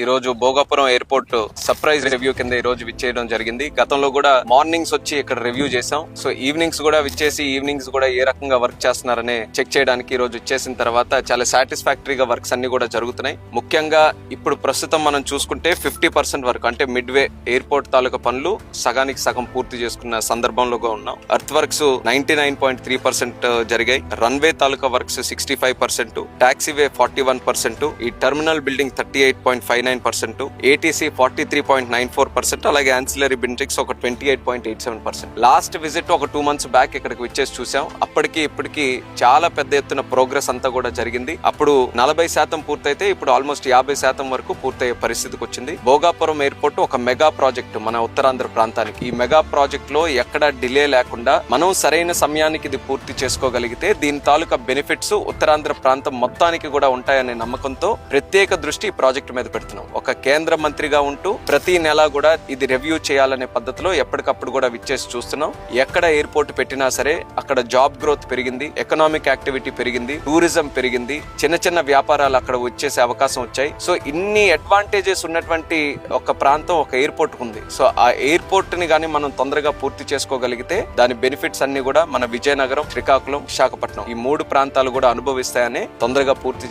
ఈ రోజు Bhogapuram airport surprise review కింద ఈ రోజు విచ్చేయడం జరిగింది. గతంలో కూడా మార్నింగ్స్ వచ్చి ఇక్కడ రివ్యూ చేసాం సో ఈవినింగ్స్ కూడా విచ్చేసి ఈవినింగ్స్ కూడా ఏ రకంగా వర్క్ చేస్తున్నారనే చెక్ చేయడానికి ఈ రోజు వచ్చేసిన తర్వాత చాలా సాటిస్ఫాక్టరీగా వర్క్స్ అన్ని కూడా జరుగుతున్నాయి. ముఖ్యంగా ఇప్పుడు ప్రస్తుతం మనం చూసుకుంటే ఫిఫ్టీ పర్సెంట్ వరకు అంటే మిడ్ వే ఎయిర్పోర్ట్ తాలూకా పనులు సగానికి సగం పూర్తి చేసుకున్న సందర్భంలో ఉన్నాం. Earth works ninety nine point three percent జరిగాయి. రన్వే తాలూకా works sixty five percent. Taxiway forty one percent. ఈ terminal building thirty eight point five nine percent ATC forty three point nine four percent అలాగే ancillary buildings ఒక twenty eight point eight seven percent. Last visit ఒక two months back ఇక్కడికి వచ్చేసి చూసాం. అప్పటికి ఇప్పటికి చాలా పెద్ద ఎత్తున ప్రోగ్రెస్ అంతా కూడా జరిగింది. అప్పుడు నలభై శాతం పూర్తయితే ఇప్పుడు ఆల్మోస్ట్ యాభై శాతం వరకు పూర్తయ్యే పరిస్థితికి వచ్చింది. భోగాపురం ఎయిర్పోర్ట్ ఒక మెగా ప్రాజెక్ట్ మన ఉత్తరాంధ్ర ప్రాంతానికి. ఈ మెగా ప్రాజెక్ట్లో ఎక్కడ డిలే లేకుండా మనం సరైన సమయానికి ఇది పూర్తి చేసుకోగలిగితే దీని తాలూకా బెనిఫిట్స్ ఉత్తరాంధ్ర ప్రాంతం మొత్తానికి కూడా ఉంటాయనే నమ్మకంతో ప్రత్యేక దృష్టి ఈ ప్రాజెక్ట్ మీద పెడుతుంది చేస్తున్నాం ఒక కేంద్ర మంత్రిగా ఉంటూ ప్రతి నెల కూడా ఇది రివ్యూ చేయాలనే పద్ధతిలో ఎప్పటికప్పుడు కూడా విచ్చేసి చూస్తున్నాం. ఎక్కడ ఎయిర్పోర్ట్ పెట్టినా సరే అక్కడ జాబ్ గ్రోత్ పెరిగింది ఎకనామిక్ యాక్టివిటీ పెరిగింది టూరిజం పెరిగింది చిన్న చిన్న వ్యాపారాలు అక్కడ వచ్చేసే అవకాశం వచ్చాయి. సో ఇన్ని అడ్వాంటేజెస్ ఉన్నటువంటి ఒక ప్రాంతం ఒక ఎయిర్పోర్ట్ ఉంది. సో ఆ ఎయిర్పోర్ట్ని కానీ మనం తొందరగా పూర్తి చేసుకోగలిగితే దాని బెనిఫిట్స్ అన్ని కూడా మన విజయనగరం శ్రీకాకుళం విశాఖపట్నం ఈ మూడు ప్రాంతాలు కూడా అనుభవిస్తాయని తొందరగా పూర్తి